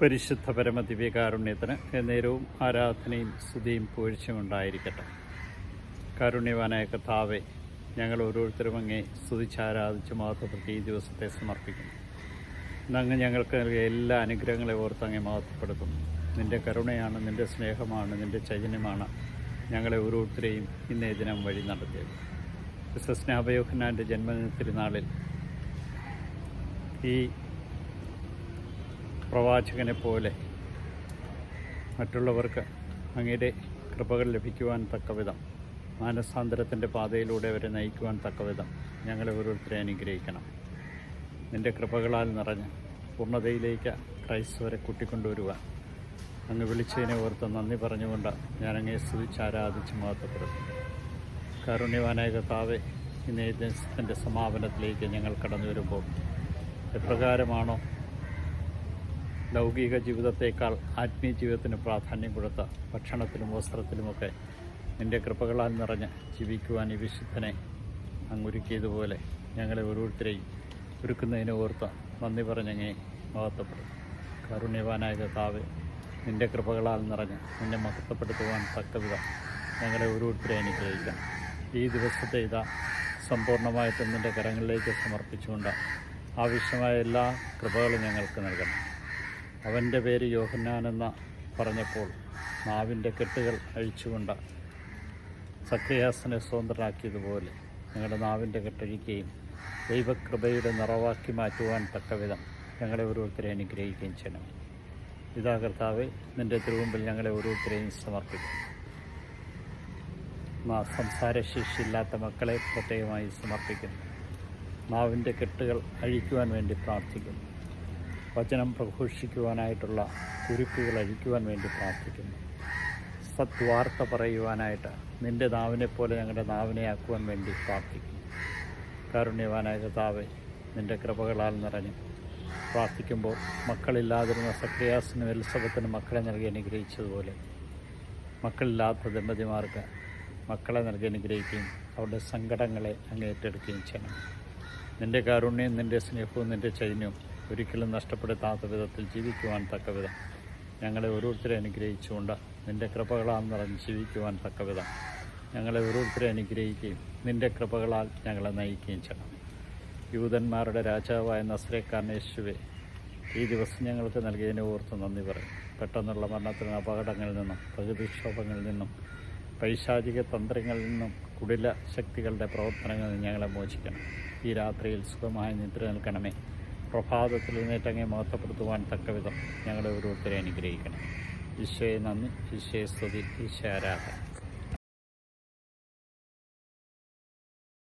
പരിശുദ്ധ പരമദിവ്യകാരുണ്യത്തിന് എന്നേരവും ആരാധനയും സ്തുതിയും പൂഴ്ചയും ഉണ്ടായിരിക്കട്ടെ. കാരുണ്യവാനായ കഥാവെ ഞങ്ങൾ ഓരോരുത്തരും അങ്ങേ സ്തുതിച്ചാരാധിച്ച് മഹത്വപ്പെടുത്തി ഈ ദിവസത്തെ സമർപ്പിക്കുന്നു. ഇന്നങ്ങ് ഞങ്ങൾക്ക് നൽകിയ എല്ലാ അനുഗ്രഹങ്ങളെ ഓർത്ത് അങ്ങേ മഹത്വപ്പെടുത്തുന്നു. നിന്റെ കരുണയാണ് നിന്റെ സ്നേഹമാണ് നിന്റെ ചൈതന്യമാണ് ഞങ്ങളെ ഓരോരുത്തരെയും ഇന്നേ ദിനം വഴി നടത്തിയത്. ക്രിസ്തസ്നാഭയോഹനാന്റെ ജന്മദിന തിരുനാളിൽ ഈ പ്രവാചകനെ പോലെ മറ്റുള്ളവർക്ക് അങ്ങയുടെ കൃപകൾ ലഭിക്കുവാൻ തക്കവിധം. മാനസാന്തരത്തിന്റെ പാതയിലൂടെ അവരെ നയിക്കുവാൻ തക്കവിധം. ഞങ്ങളെ ഓരോരുത്തരെ അനുഗ്രഹിക്കണം. നിന്റെ കൃപകളാൽ നിറഞ്ഞ് പൂർണതയിലേക്ക് ക്രൈസ്തവരെ കൂട്ടിക്കൊണ്ടുവരുവാൻ. അങ്ങ് വിളിച്ചതിനെ ഓർത്ത് നന്ദി പറഞ്ഞുകൊണ്ട് ഞാൻ അങ്ങേ സ്തുതിച്ച് ആരാധിച്ച് മഹത്വപ്പെടുന്നു കാരുണ്യവാനായ കർത്താവെ ഇന്നേ ദിവസത്തിന്റെ സമാപനത്തിലേക്ക് ഞങ്ങൾ കടന്നു വരുമ്പോൾ എപ്രകാരമാണോ ലൗകിക ജീവിതത്തേക്കാൾ ആത്മീയ ജീവിതത്തിന് പ്രാധാന്യം കൊടുത്ത ഭക്ഷണത്തിലും വസ്ത്രത്തിലുമൊക്കെ നിന്റെ കൃപകളാൽ നിറഞ്ഞ് ജീവിക്കുവാൻ ഈ വിശുദ്ധനെ അങ്ങൊരുക്കിയതുപോലെ ഞങ്ങളെ ഓരോരുത്തരെയും ഒരുക്കുന്നതിനെ ഓർത്ത് നന്ദി പറഞ്ഞങ്ങേ മഹത്വപ്പെടും. കാരുണ്യവാനായ താവ് നിന്റെ കൃപകളാൽ നിറഞ്ഞ് നിന്നെ മഹത്വപ്പെടുത്തുവാൻ തക്കവിധം ഞങ്ങളെ ഓരോരുത്തരെ അനുഗ്രഹിക്കാം. ഈ ദിവസത്തെ ഇതാ സമ്പൂർണമായിട്ടും നിന്റെ കരങ്ങളിലേക്ക് സമർപ്പിച്ചുകൊണ്ട് ആവശ്യമായ എല്ലാ കൃപകളും ഞങ്ങൾക്ക് നൽകണം. അവന്റെ പേര് യോഹന്നാനെന്ന പറഞ്ഞപ്പോൾ നാവിന്റെ കെട്ടുകൾ അഴിച്ചുകൊണ്ട് സക്രിയാസനെ സ്വതന്ത്രനാക്കിയതുപോലെ ഞങ്ങളുടെ നാവിന്റെ കെട്ടഴിക്കുകയും ദൈവകൃപയുടെ നിറവാക്കി മാറ്റുവാൻ തക്കവിധം ഞങ്ങളെ ഓരോരുത്തരെ അനുഗ്രഹിക്കുകയും ചെയ്യണം. ഇതാ കർത്താവ് നിന്റെ തിരുവുമ്പിൽ ഞങ്ങളെ ഓരോരുത്തരെയും സമർപ്പിക്കും. സംസാരശേഷിയില്ലാത്ത മക്കളെ പ്രത്യേകമായി സമർപ്പിക്കുന്നു നാവിന്റെ കെട്ടുകൾ അഴിക്കുവാൻ വേണ്ടി പ്രാർത്ഥിക്കുന്നു വചനം പ്രഘോഷിക്കുവാനായിട്ടുള്ള കുരുക്കുകൾ അഴിക്കുവാൻ വേണ്ടി പ്രാർത്ഥിക്കുന്നു. സത്വാർത്ത പറയുവാനായിട്ട് നിന്റെ നാവിനെ പോലെ ഞങ്ങളുടെ നാവിനെ ആക്കുവാൻ വേണ്ടി പ്രാർത്ഥിക്കുന്നു. കാരുണ്യവാനായ കർത്താവെ നിന്റെ കൃപകളാൽ നിറഞ്ഞു പ്രാർത്ഥിക്കുമ്പോൾ മക്കളില്ലാതിരുന്ന സക്രിയാസിനും എലിസബത്തിനും മക്കളെ നൽകി അനുഗ്രഹിച്ചതുപോലെ മക്കളില്ലാത്ത ദമ്പതിമാർക്ക് മക്കളെ നൽകി അനുഗ്രഹിക്കുകയും അവരുടെ സങ്കടങ്ങളെ അങ്ങേറ്റെടുക്കുകയും ചെയ്യണം. നിന്റെ കാരുണ്യം നിന്റെ സ്നേഹവും നിന്റെ ചൈന്യവും ഒരിക്കലും നഷ്ടപ്പെടുത്താത്ത വിധത്തിൽ ജീവിക്കുവാൻ തക്കവിധം. ഞങ്ങളെ ഓരോരുത്തരെ അനുഗ്രഹിച്ചുകൊണ്ട് നിന്റെ കൃപകളാൽ നിറഞ്ഞ് ജീവിക്കുവാൻ തക്കവിധം. ഞങ്ങളെ ഓരോരുത്തരെ അനുഗ്രഹിക്കുകയും നിന്റെ കൃപകളാൽ ഞങ്ങളെ നയിക്കുകയും ചെയ്യണം. യൂതന്മാരുടെ രാജാവായ നസ്രേക്കാർണേശുവെ ഈ ദിവസം ഞങ്ങൾക്ക് നൽകിയതിനെ ഓർത്ത് നന്ദി പറയും. പെട്ടെന്നുള്ള മരണത്തിന് അപകടങ്ങളിൽ നിന്നും പ്രകൃതിക്ഷോഭങ്ങളിൽ നിന്നും പൈശാചിക തന്ത്രങ്ങളിൽ നിന്നും കുടില ശക്തികളുടെ പ്രവർത്തനങ്ങളിൽ ഞങ്ങളെ മോചിക്കണം. ഈ രാത്രിയിൽ സുഖമായി നിദ്ര നിൽക്കണമേ പ്രഭാതത്തിൽ എഴുന്നേറ്റങ്ങെ മഹത്വപ്പെടുത്തുവാൻ തക്കവിധം ഞങ്ങളെ ഓരോരുത്തരെ അനുഗ്രഹിക്കണം ഈശോയെ നന്ദി. ഈശോയെ സ്തുതി. ഈശോ